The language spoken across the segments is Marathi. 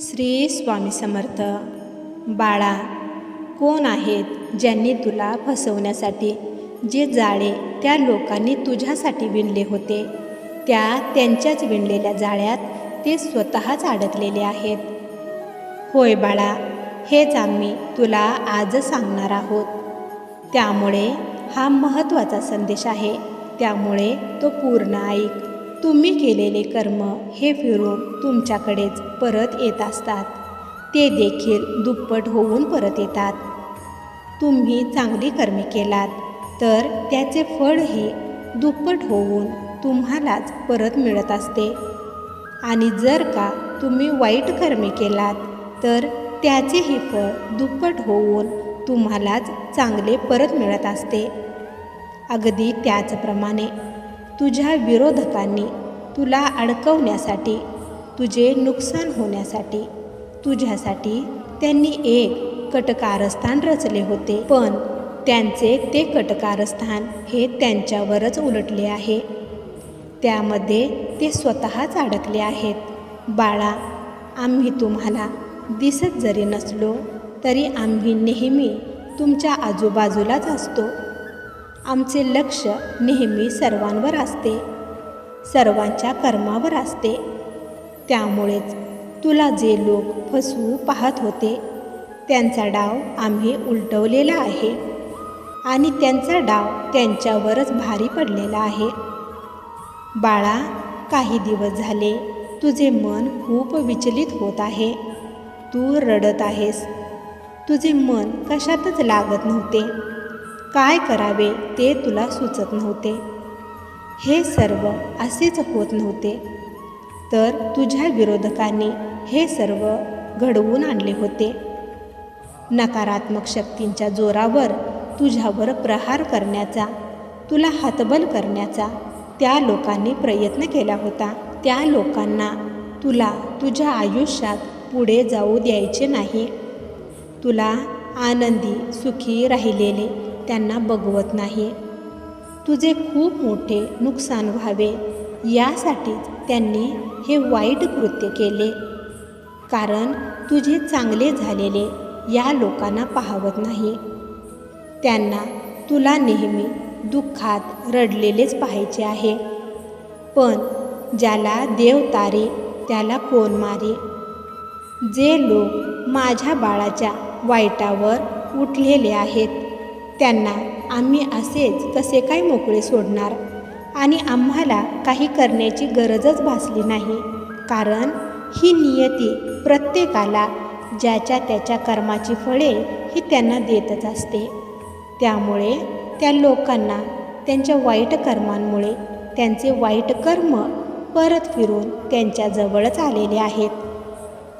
श्री स्वामी समर्थ. बाळा कोण आहेत ज्यांनी तुला फसवण्यासाठी जे जाळे त्या लोकांनी तुझ्यासाठी विणले होते? त्या त्यांच्याच विणलेल्या जाळ्यात ते स्वतःच अडकलेले आहेत. होय बाळा हेच आम्ही तुला आज सांगणार आहोत. त्यामुळे हा महत्त्वाचा संदेश आहे. त्यामुळे तो पूर्ण ऐक. तुम्ही केलेले कर्म हे फिरून तुमच्याकडेच परत येत असतात. ते देखील दुप्पट होऊन परत येतात. तुम्ही चांगली कर्मे केलात तर त्याचे फळ हे दुप्पट होऊन तुम्हालाच परत मिळत असते. आणि जर का तुम्ही वाईट कर्मे केलात तर त्याचेही फळ दुप्पट होऊन तुम्हालाच चांगले परत मिळत असते. अगदी त्याचप्रमाणे तुझ्या विरोधकांनी तुला अडकवण्यासाठी तुझे नुकसान होण्यासाठी तुझ्यासाठी त्यांनी एक कटकारस्थान रचले होते. पण त्यांचे ते कटकारस्थान हे त्यांच्यावरच उलटले आहे. त्यामध्ये ते स्वतःच अडकले आहेत. बाळा आम्ही तुम्हाला दिसत जरी नसलो तरी आम्ही नेहमी तुमच्या आजूबाजूलाच असतो. आमचे लक्ष नेहमी सर्वांवर असते सर्वांच्या कर्मावर असते. त्यामुळेच तुला जे लोक फसवू पाहत होते त्यांचा डाव आम्ही उलटवलेला आहे आणि त्यांचा डाव त्यांच्यावरच भारी पडलेला आहे. बाळा काही दिवस झाले तुझे मन खूप विचलित होत आहे. तू रडत आहेस. तुझे मन कशातच लागत नव्हते. काय करावे ते तुला सुचत नव्हते. हे सर्व असेच होत नव्हते. तर तुझ्या विरोधकांनी हे सर्व घडवून आणले होते. नकारात्मक शक्तींच्या जोरावर तुझ्यावर प्रहार करण्याचा तुला हतबल करण्याचा त्या लोकांनी प्रयत्न केला होता. त्या लोकांना तुला तुझ्या आयुष्यात पुढे जाऊ द्यायचे नाही. तुला आनंदी सुखी राहिलेले त्यांना बघवत नाही. तुझे खूप मोठे नुकसान व्हावे यासाठीच त्यांनी हे वाईट कृत्य केले. कारण तुझे चांगले झालेले या लोकांना पाहवत नाही. त्यांना तुला नेहमी दुःखात रडलेलेच पाहायचे आहे. पण ज्याला देव तारे त्याला कोण मारे? जे लोक माझ्या बाळाच्या वाईटावर उठलेले आहेत त्यांना आम्ही असेच कसे काय मोकळे सोडणार? आणि आम्हाला काही करण्याची गरजच भासली नाही. कारण ही नियती प्रत्येकाला ज्याच्या त्याच्या कर्माची फळे ही त्यांना देतच असते. त्यामुळे त्या लोकांना त्यांच्या वाईट कर्मांमुळे त्यांचे वाईट कर्म परत फिरून त्यांच्याजवळच आलेले आहेत.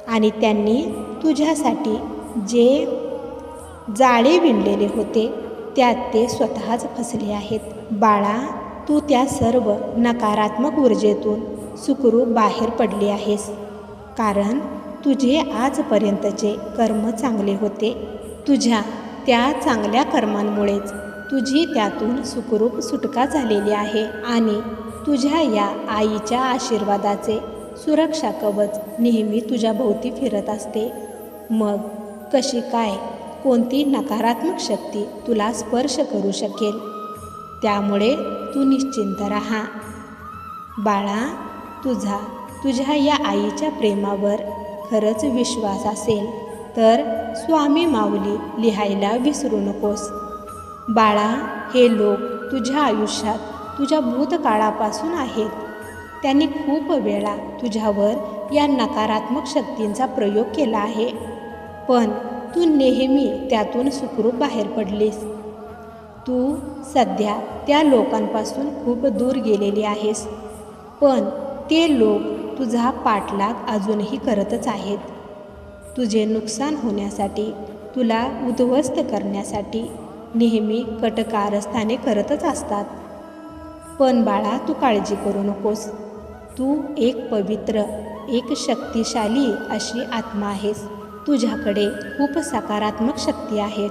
आणि त्यांनी तुझ्यासाठी जे जाळे विणलेले होते त्यात ते स्वतःच फसले आहेत. बाळा तू त्या सर्व नकारात्मक ऊर्जेतून सुखरूप बाहेर पडली आहेस. कारण तुझे आजपर्यंतचे कर्म चांगले होते. तुझ्या त्या चांगल्या कर्मांमुळेच तुझी त्यातून सुखरूप सुटका झालेली आहे आणि तुझ्या या आईच्या आशीर्वादाचे सुरक्षा कवच नेहमी तुझ्या भोवती फिरत असते. मग कशी काय कोणती नकारात्मक शक्ती तुला स्पर्श करू शकेल? त्यामुळे तू निश्चिंत राहा. बाळा तुझा तुझ्या या आईच्या प्रेमावर खरंच विश्वास असेल तर स्वामी माऊली लिहायला विसरू नकोस. बाळा हे लोक तुझ्या आयुष्यात तुझ्या भूतकाळापासून आहेत. त्यांनी खूप वेळा तुझ्यावर या नकारात्मक शक्तींचा प्रयोग केला आहे. पण तू नेहमी त्यातून सुखरूप बाहेर पडलीस. तू सध्या त्या लोकांपासून खूप दूर गेलेली आहेस. पण ते लोक तुझा पाठलाग अजूनही करतच आहेत. तुझे नुकसान होण्यासाठी तुला उद्ध्वस्त करण्यासाठी नेहमी कटकारस्थाने करतच असतात. पण बाळा तू काळजी करू नकोस. तू एक पवित्र एक शक्तिशाली अशी आत्मा आहेस. तुझ्याकडे खूप सकारात्मक शक्ती आहेत.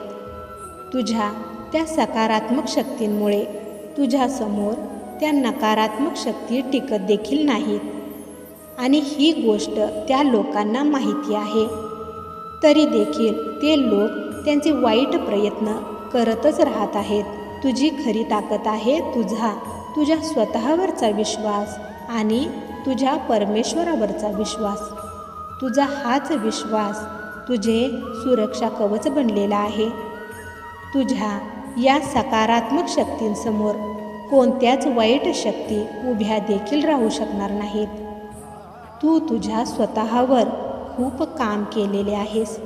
तुझ्या त्या सकारात्मक शक्तींमुळे तुझ्यासमोर त्या नकारात्मक शक्ती टिकत देखील नाहीत. आणि ही गोष्ट त्या लोकांना माहिती आहे. तरी देखील ते लोक त्यांचे वाईट प्रयत्न करतच राहत आहेत. तुझी खरी ताकद आहे तुझा तुझ्या स्वतःवरचा विश्वास आणि तुझ्या परमेश्वरावरचा विश्वास. तुझा हाच विश्वास तुझे सुरक्षा कवच बनलेला आहे. तुझ्या या सकारात्मक शक्तींसमोर कोणत्याच वाईट शक्ती उभ्या देखील राहू शकणार नाहीत. तू तुझ्या स्वतःवर खूप काम केलेले आहेस.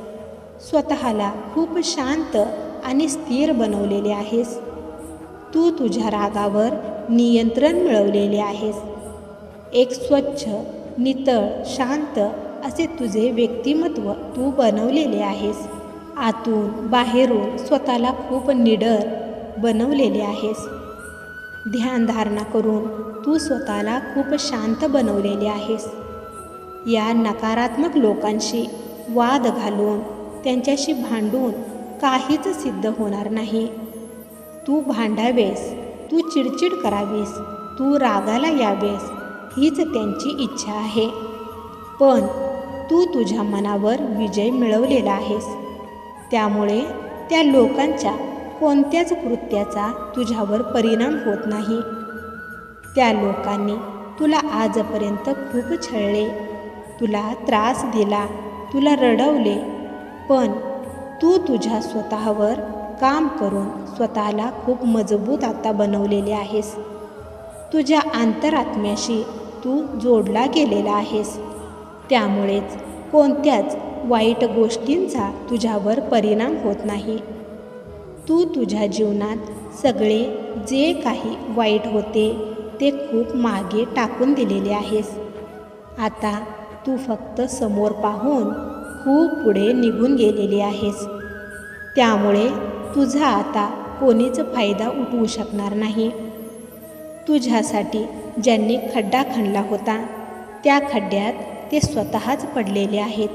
स्वतःला खूप शांत आणि स्थिर बनवलेले आहेस. तू तुझ्या रागावर नियंत्रण मिळवलेले आहेस. एक स्वच्छ नितळ शांत असे तुझे व्यक्तिमत्व तू बनवलेले आहेस. आतून बाहेरून स्वतःला खूप निडर बनवलेले आहेस. ध्यानधारणा करून तू स्वतःला खूप शांत बनवलेले आहेस. या नकारात्मक लोकांशी वाद घालून त्यांच्याशी भांडून काहीच सिद्ध होणार नाही. तू भांडावेस तू चिडचिड करावीस तू रागाला यावेस हीच त्यांची इच्छा आहे. पण तू तुझ्या मनावर विजय मिळवलेला आहेस. त्यामुळे त्या लोकांच्या कोणत्याच कृत्याचा तुझ्यावर परिणाम होत नाही. त्या लोकांनी तुला आजपर्यंत खूप छळले. तुला त्रास दिला तुला रडवले. पण तू तुझ्या स्वतःवर काम करून स्वतःला खूप मजबूत आता बनवलेले आहेस. तुझ्या आंतरात्म्याशी तू जोडला गेलेला आहेस. त्यामुळेच कोणत्याच वाईट गोष्टींचा तुझ्यावर परिणाम होत नाही. तू तुझ्या जीवनात सगळे जे काही वाईट होते ते खूप मागे टाकून दिलेले आहेस. आता तू फक्त समोर पाहून खूप पुढे निघून गेलेली आहेस. त्यामुळे तुझा आता कोणीच फायदा उठवू शकणार नाही. तुझ्यासाठी ज्यांनी खड्डा खणला होता त्या खड्ड्यात ते स्वतःच पडलेले आहेत.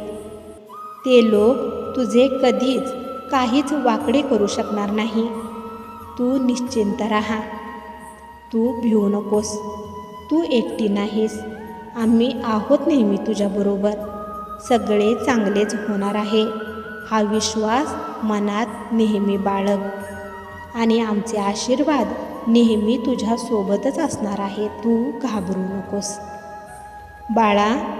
ते लोक तुझे कधीच काहीच वाकडे करू शकणार नाही. तू निश्चिंत राहा. तू भिवू नकोस. तू एकटी नाहीस. आम्ही आहोत नेहमी तुझ्याबरोबर सगळे चांगलेच होणार आहे. हा विश्वास मनात नेहमी बाळग. आणि आमचे आशीर्वाद नेहमी तुझ्यासोबतच असणार आहे तू घाबरू नकोस. बाळा